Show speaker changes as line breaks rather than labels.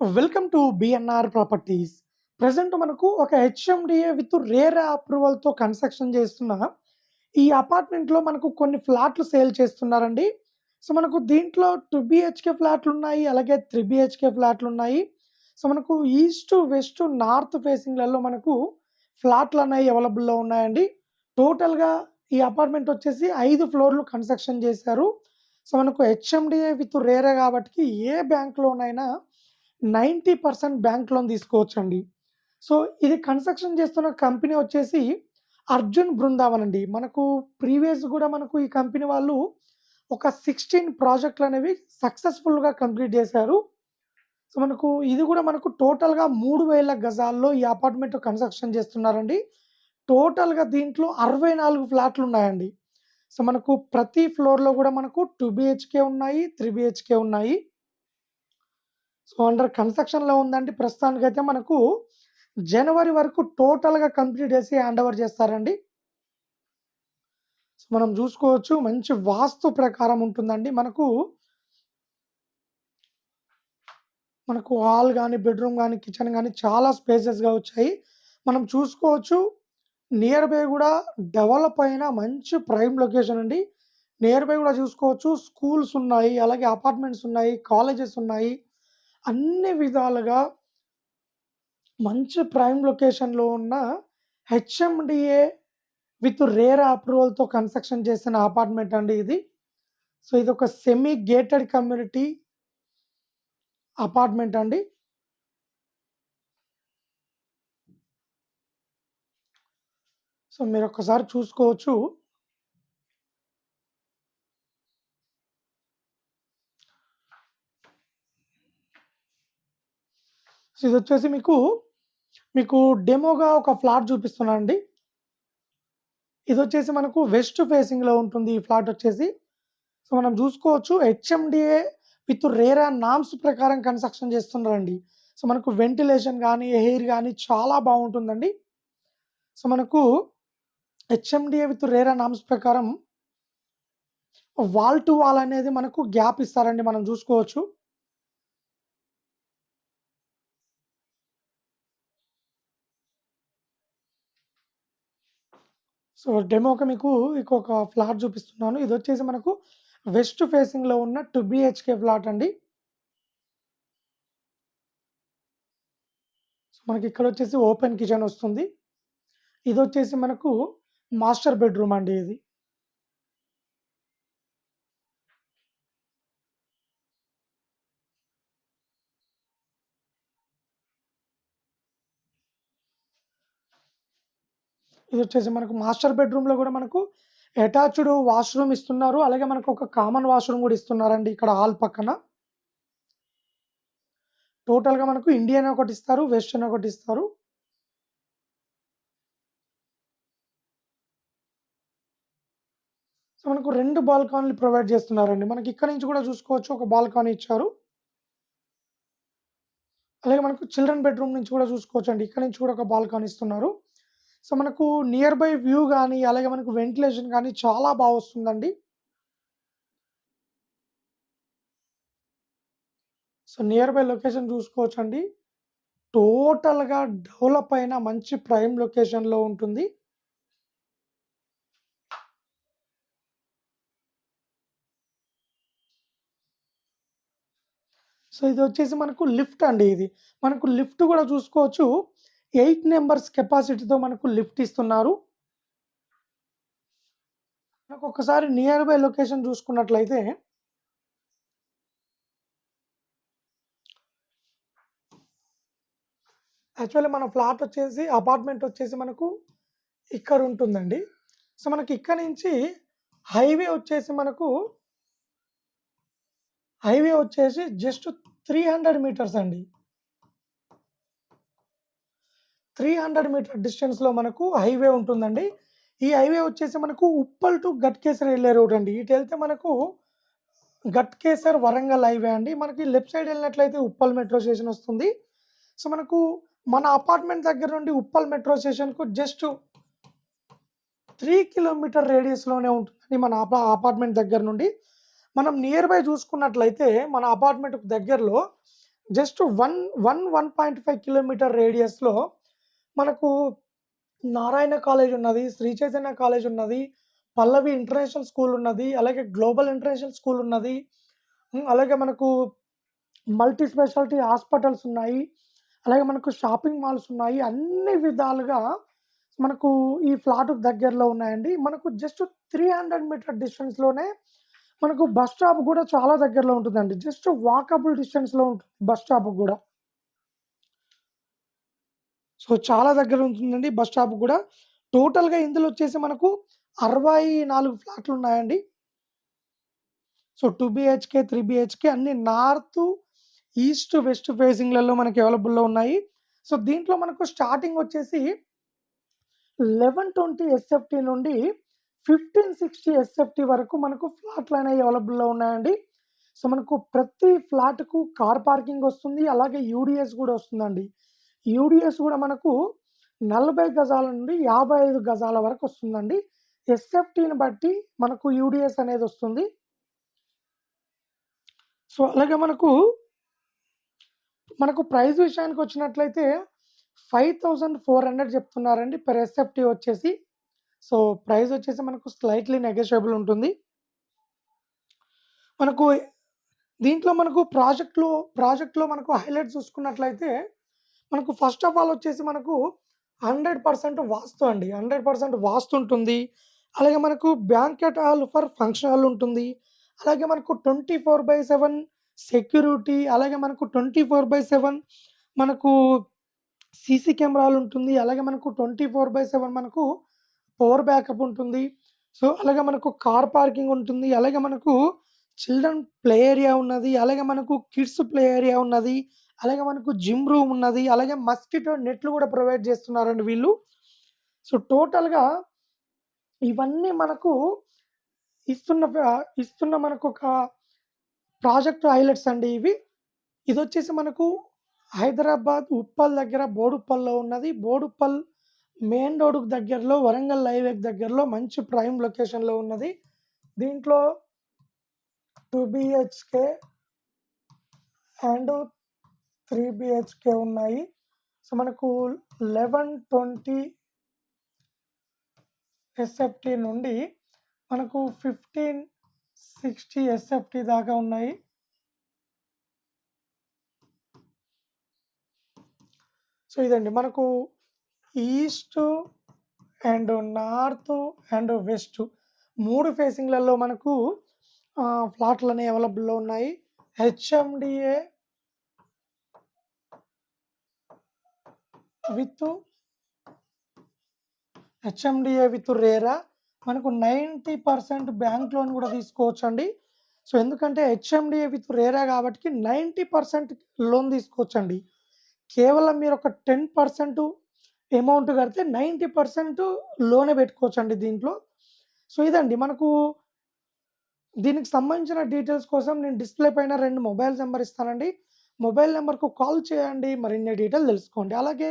Welcome to BNR properties present మనకు ఒక HMDA with rare అప్రూవల్తో కన్స్ట్రక్షన్ చేస్తున్న ఈ అపార్ట్మెంట్లో మనకు కొన్ని ఫ్లాట్లు సేల్ చేస్తున్నారండి. సో మనకు దీంట్లో టూ బిహెచ్కే ఫ్లాట్లు ఉన్నాయి అలాగే త్రీ బిహెచ్కే ఫ్లాట్లు ఉన్నాయి. సో మనకు ఈస్ట్ వెస్ట్ నార్త్ ఫేసింగ్లలో మనకు ఫ్లాట్లు అనేవి అవైలబుల్లో ఉన్నాయండి. టోటల్గా ఈ అపార్ట్మెంట్ వచ్చేసి ఐదు ఫ్లోర్లు కన్స్ట్రక్షన్ చేశారు. సో మనకు హెచ్ఎండిఏ విత్ రేరే కాబట్టి ఏ బ్యాంక్ లోనైనా నైంటీ పర్సెంట్ బ్యాంక్ లోన్ తీసుకోవచ్చండి. సో ఇది కన్స్ట్రక్షన్ చేస్తున్న కంపెనీ వచ్చేసి అర్జున్ బృందావన్ అండి. మనకు ప్రీవియస్ కూడా మనకు ఈ కంపెనీ వాళ్ళు ఒక సిక్స్టీన్ ప్రాజెక్టులు అనేవి సక్సెస్ఫుల్గా కంప్లీట్ చేశారు. సో మనకు ఇది కూడా మనకు టోటల్గా మూడు వేల గజాల్లో ఈ అపార్ట్మెంట్ కన్స్ట్రక్షన్ చేస్తున్నారండి. టోటల్గా దీంట్లో అరవై నాలుగు ఫ్లాట్లు ఉన్నాయండి. సో మనకు ప్రతి ఫ్లోర్లో కూడా మనకు టూ బిహెచ్కే ఉన్నాయి త్రీ బిహెచ్కే ఉన్నాయి. సో అండర్ కన్స్ట్రక్షన్లో ఉందండి. ప్రస్తుతానికైతే మనకు జనవరి వరకు టోటల్గా కంప్లీట్ చేసి హ్యాండ్ ఓవర్ చేస్తారండి. సో మనం చూసుకోవచ్చు. మంచి వాస్తు ప్రకారం ఉంటుందండి. మనకు మనకు హాల్ కానీ బెడ్రూమ్ కానీ కిచెన్ కానీ చాలా స్పేసెస్గా వచ్చాయి. మనం చూసుకోవచ్చు. నియర్ బై కూడా డెవలప్ అయిన మంచి ప్రైమ్ లొకేషన్ అండి. నియర్ బై కూడా చూసుకోవచ్చు. స్కూల్స్ ఉన్నాయి అలాగే అపార్ట్మెంట్స్ ఉన్నాయి కాలేజెస్ ఉన్నాయి. అన్ని విధాలుగా మంచి ప్రైమ్ లొకేషన్లో ఉన్న హెచ్ఎండిఏ విత్ రేర్ అప్రూవల్తో కన్స్ట్రక్షన్ చేసిన అపార్ట్మెంట్ అండి ఇది. సో ఇది ఒక సెమీ గేటెడ్ కమ్యూనిటీ అపార్ట్మెంట్ అండి. సో మీరు ఒక్కసారి చూసుకోవచ్చు. సో ఇది వచ్చేసి మీకు మీకు డెమోగా ఒక ఫ్లాట్ చూపిస్తున్నాను అండి ఇది వచ్చేసి మనకు వెస్ట్ ఫేసింగ్లో ఉంటుంది ఈ ఫ్లాట్ వచ్చేసి. సో మనం చూసుకోవచ్చు హెచ్ఎండిఏ విత్ రేరా నామ్స్ ప్రకారం కన్స్ట్రక్షన్ చేస్తున్నారండి. సో మనకు వెంటిలేషన్ కానీ ఎయిర్ కానీ చాలా బాగుంటుందండి. సో మనకు హెచ్ఎండిఏ విత్ రేరా నామ్స్ ప్రకారం వాల్ టు వాల్ అనేది మనకు గ్యాప్ ఇస్తారండి మనం చూసుకోవచ్చు. సో డెమోకి మీకు ఇంకొక ఫ్లాట్ చూపిస్తున్నాను. ఇది వచ్చేసి మనకు వెస్ట్ ఫేసింగ్లో ఉన్న టూ బిహెచ్కే ఫ్లాట్ అండి. సో మనకి ఇక్కడ వచ్చేసి ఓపెన్ కిచెన్ వస్తుంది. ఇది వచ్చేసి మనకు మాస్టర్ బెడ్రూమ్ అండి ఇది. ఇది వచ్చేసి మనకు మాస్టర్ బెడ్రూమ్లో కూడా మనకు అటాచ్డ్ వాష్రూమ్ ఇస్తున్నారు. అలాగే మనకు ఒక కామన్ వాష్రూమ్ కూడా ఇస్తున్నారండి ఇక్కడ హాల్ పక్కన. టోటల్గా మనకు ఇండియన్ ఒకటి ఇస్తారు వెస్టర్న్ ఒకటి ఇస్తారు. సో మనకు రెండు బాల్కానీలు ప్రొవైడ్ చేస్తున్నారండి. మనకి ఇక్కడ నుంచి కూడా చూసుకోవచ్చు ఒక బాల్కానీ ఇచ్చారు. అలాగే మనకు చిల్డ్రన్ బెడ్రూమ్ నుంచి కూడా చూసుకోవచ్చు అండి ఇక్కడ నుంచి కూడా ఒక బాల్కానీ ఇస్తున్నారు. సో మనకు నియర్ బై వ్యూ కానీ అలాగే మనకు వెంటిలేషన్ కానీ చాలా బాగా వస్తుందండి. సో నియర్ బై లొకేషన్ చూసుకోవచ్చు అండి టోటల్గా డెవలప్ అయిన మంచి ప్రైమ్ లొకేషన్లో ఉంటుంది. సో ఇది వచ్చేసి మనకు లిఫ్ట్ అండి ఇది. మనకు లిఫ్ట్ కూడా చూసుకోవచ్చు. ఎయిట్ నెంబర్స్ కెపాసిటీతో మనకు లిఫ్ట్ ఇస్తున్నారు. మనకు ఒకసారి నియర్ బై లొకేషన్ చూసుకున్నట్లయితే యాక్చువల్లీ మన ఫ్లాట్ వచ్చేసి అపార్ట్మెంట్ వచ్చేసి మనకు ఇక్కడ ఉంటుందండి. సో మనకి ఇక్కడ నుంచి హైవే వచ్చేసి మనకు హైవే వచ్చేసి జస్ట్ త్రీ హండ్రెడ్ మీటర్స్ అండి. త్రీ హండ్రెడ్ మీటర్ డిస్టెన్స్లో మనకు హైవే ఉంటుందండి. ఈ హైవే వచ్చేసి మనకు ఉప్పల్ టు గట్కేసర్ వెళ్ళే రోడ్ అండి. ఇటు వెళ్తే మనకు గట్కేసర్ వరంగల్ హైవే అండి. మనకి లెఫ్ట్ సైడ్ వెళ్ళినట్లయితే ఉప్పల్ మెట్రో స్టేషన్ వస్తుంది. సో మనకు మన అపార్ట్మెంట్ దగ్గర నుండి ఉప్పల్ మెట్రో స్టేషన్కు జస్ట్ త్రీ కిలోమీటర్ రేడియస్లోనే ఉంటుందండి మన అపార్ట్మెంట్ దగ్గర నుండి. మనం నియర్ బై చూసుకున్నట్లయితే మన అపార్ట్మెంట్కు దగ్గరలో జస్ట్ 1, 1, 1.5 కిలోమీటర్ రేడియస్‌లో మనకు నారాయణ కాలేజ్ ఉన్నది. శ్రీ చైతన్య కాలేజ్ ఉన్నది. పల్లవి ఇంటర్నేషనల్ స్కూల్ ఉన్నది. అలాగే గ్లోబల్ ఇంటర్నేషనల్ స్కూల్ ఉన్నది. అలాగే మనకు మల్టీ స్పెషాలిటీ హాస్పిటల్స్ ఉన్నాయి. అలాగే మనకు షాపింగ్ మాల్స్ ఉన్నాయి. అన్ని విధాలుగా మనకు ఈ ఫ్లాట్ దగ్గరలో ఉన్నాయండి. మనకు జస్ట్ 300 మీటర్ డిస్టెన్స్‌లోనే మనకు బస్ స్టాప్ కూడా చాలా దగ్గరలో ఉంటుందండి. జస్ట్ వాకబుల్ డిస్టెన్స్‌లో ఉంటుంది బస్ స్టాప్ కూడా సో, చాలా దగ్గర ఉంటుందండి బస్ స్టాప్ కూడా టోటల్‌గా ఇందులో వచ్చేసి మనకు అరవై నాలుగు ఫ్లాట్లు ఉన్నాయండి so, two BHK three BHK అన్ని నార్త్, ఈస్ట్, వెస్ట్ ఫేసింగ్‌లలో మనకి అవైలబుల్‌లో ఉన్నాయి. సో, దీంట్లో మనకు స్టార్టింగ్ వచ్చేసి లెవెన్ ట్వంటీ ఎస్ఎఫ్టీ నుండి ఫిఫ్టీన్ సిక్స్టీ ఎస్ఎఫ్టీ వరకు మనకు ఫ్లాట్లు అనేవి అవైలబుల్‌లో ఉన్నాయండి. సో, మనకు ప్రతి ఫ్లాట్‌కు కార్ పార్కింగ్ వస్తుంది. అలాగే యూడిఎస్ కూడా వస్తుందండి. యూడిఎస్ కూడా మనకు 40 గజాల నుండి 55 గజాల వరకు వస్తుందండి. ఎస్ఎఫ్టీని బట్టి మనకు యూడిఎస్ అనేది వస్తుంది సో, అలాగే మనకు మనకు ప్రైస్ విషయానికొచ్చినట్లయితే 5400 చెప్తున్నారండి పర్ ఎస్ఎఫ్‌టి వచ్చేసి. సో, ప్రైస్ వచ్చేసి మనకు స్లైట్‌లీ నెగోషియబుల్ ఉంటుంది. మనకు దీంట్లో మనకు ప్రాజెక్ట్‌లో ప్రాజెక్ట్‌లో మనకు హైలైట్ చూసుకున్నట్లయితే మనకు ఫస్ట్ ఆఫ్ ఆల్ వచ్చేసి మనకు 100% వాస్తు అండి. 100% వాస్తు ఉంటుంది. అలాగే మనకు banquet hall for function hall ఉంటుంది. అలాగే మనకు 24/7 సెక్యూరిటీ అలాగే మనకు 24/7 మనకు సీసీ కెమెరాలు ఉంటుంది అలాగే మనకు 24/7 మనకు పవర్ బ్యాకప్ ఉంటుంది. సో, అలాగే మనకు కార్ పార్కింగ్ ఉంటుంది. అలాగే మనకు చిల్డ్రన్ ప్లే ఏరియా ఉన్నది. అలాగే మనకు కిడ్స్ ప్లే ఏరియా ఉన్నది. అలాగే మనకు జిమ్ రూమ్ ఉన్నది. అలాగే మస్కిటో నెట్‌లు కూడా ప్రొవైడ్ చేస్తున్నారండి వీళ్ళు. సో, టోటల్‌గా ఇవన్నీ మనకు ఇస్తున్న ఇస్తున్న మనకు ఒక ప్రాజెక్ట్ హైలైట్స్ అండి ఇవి. ఇది వచ్చేసి మనకు హైదరాబాద్ ఉప్పల్ దగ్గర బోడుప్పల్‌లో ఉన్నది. బోడుప్పల్ మెయిన్ రోడ్కు దగ్గరలో వరంగల్ హైవేకి దగ్గరలో మంచి ప్రైమ్ లొకేషన్‌లో ఉన్నది. దీంట్లో two BHK and three BHK ఉన్నాయి. సో, మనకు లెవెన్ ట్వంటీ ఎస్ఎఫ్టీ నుండి మనకు ఫిఫ్టీన్ సిక్స్టీ ఎస్ఎఫ్టీ దాకా ఉన్నాయి. సో, ఇదండి మనకు east and north and west మూడు ఫేసింగ్‌లలో మనకు ఫ్లాట్లు అనేవి అవైలబుల్‌లో ఉన్నాయి. HMDA with HMDA with RERA మనకు 90% బ్యాంక్ లోన్ కూడా తీసుకోవచ్చు అండి సో, ఎందుకంటే హెచ్ఎండిఏ విత్ రేరా కాబట్టి నైంటీ పర్సెంట్ లోన్ తీసుకోవచ్చండి. కేవలం మీరు ఒక టెన్ పర్సెంట్ అమౌంట్ కడితే 90% లోనే పెట్టుకోవచ్చండి దీంట్లో. సో, ఇదండి మనకు దీనికి సంబంధించిన డీటెయిల్స్ కోసం నేను డిస్‌ప్లే పైన రెండు మొబైల్ నెంబర్ ఇస్తానండి. మొబైల్ నెంబర్కు కాల్ చేయండి. మరిన్ని డీటెయిల్ తెలుసుకోండి. అలాగే